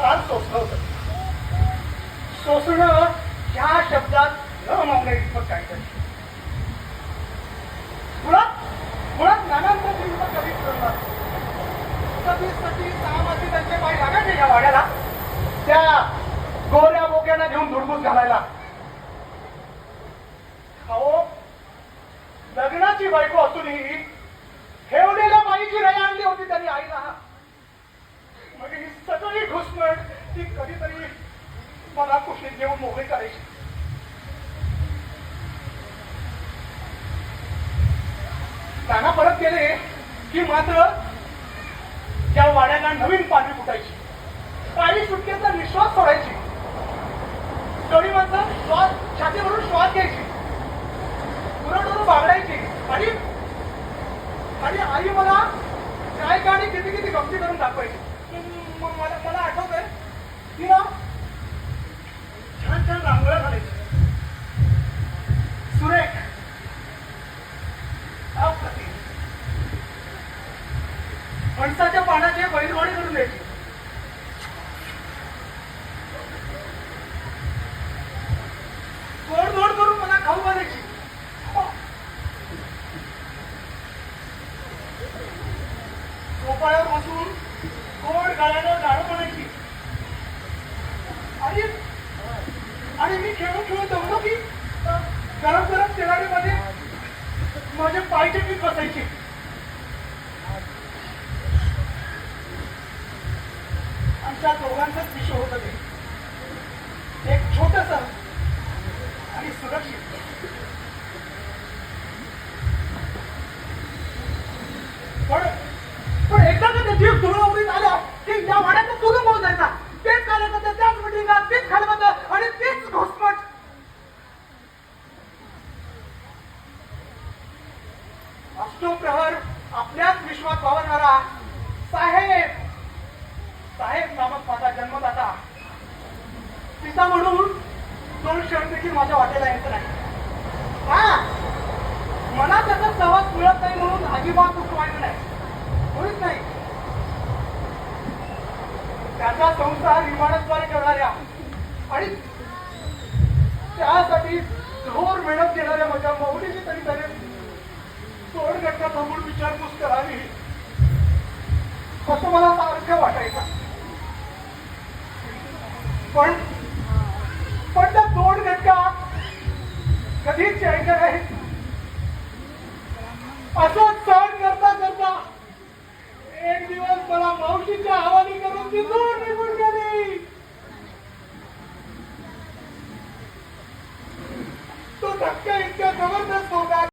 प्राण सोसलं होतं. सोसणं ह्या शब्दात न मावणे इतकं काहीतरी मुळात मुळात नानांचं चिंता कधी करणार सतीस त्यांचे पाय लागायचे या वाड्याला. त्या गोऱ्या बोक्यांना घेऊन धुडगूस घालायला. अहो लग्नाची बायको असूनही ठेवलेल्या बाईची रया आणली होती त्यांनी आईला. सगळी ती कधीतरी मला कुशीत घेऊन मोकळी करायची. नाना परत गेले की मात्र त्या वाड्याला नवीन पाणी फुटायची. पाणी सुटकेचा निश्वास सोडायची. गडी माणसं श्वास छातीवरून श्वास घ्यायची. पुरवठून बागडायची. आणि आणि आई मला काय गाणी किती किती गमती करून दाखवायची म- म- मला मला आठवत आहे की ना छान छान रांगोळ्या घालायची सुरेख अप्रतिम फणसाच्या पानाचे बैलवाडी करून द्यायची. गोड गोड करून मला खाऊ घालायची. झोपाळ्यावर बसून गोड गाळ्यानं गाणं म्हणायची आणि आणि मी खेळून खेळून जमलो की गरम गरम तेलाडीमध्ये माझे पायचे पीक बसायचे. आमच्या दोघांचंच विषय होतं ते. एक छोटस आणि सुरक्षित. पण पण एकदा का त्याची जीव तुरुंगावरीत आल्या की या वाड्याचा तुरुंग होऊन जायचा. तेच कार्यकर्ते त्याच मिटिंगा तेच खालबंद आणि तेच घोसपट अष्टोप्रहर आपल्याच विश्वात वावरणारा साहेब साहेब नामक माझा जन्मदाता. पिता म्हणून दोन क्षण देखील माझ्या वाटेला येत नाही. हा मला त्याचा सहवास मिळत नाही म्हणून अजिबात उठवायचं नाही. होईच नाही. त्याचा संसार विमानाद्वारे करणाऱ्या आणि त्यासाठी जोर मेहनत घेणाऱ्या माझ्या मौलीची तरी तरी तोड घटना थांबून विचारपूस करावी. असं मला सारखं वाटायचं. पण पण त्या तोड घटका कधीच यायच्या नाही. असं सहन करता करता एक दिवस मला मावशीच्या हवाली करून ती दूर निघून गेली. तो धक्का इतक्या जबरदस्त होता.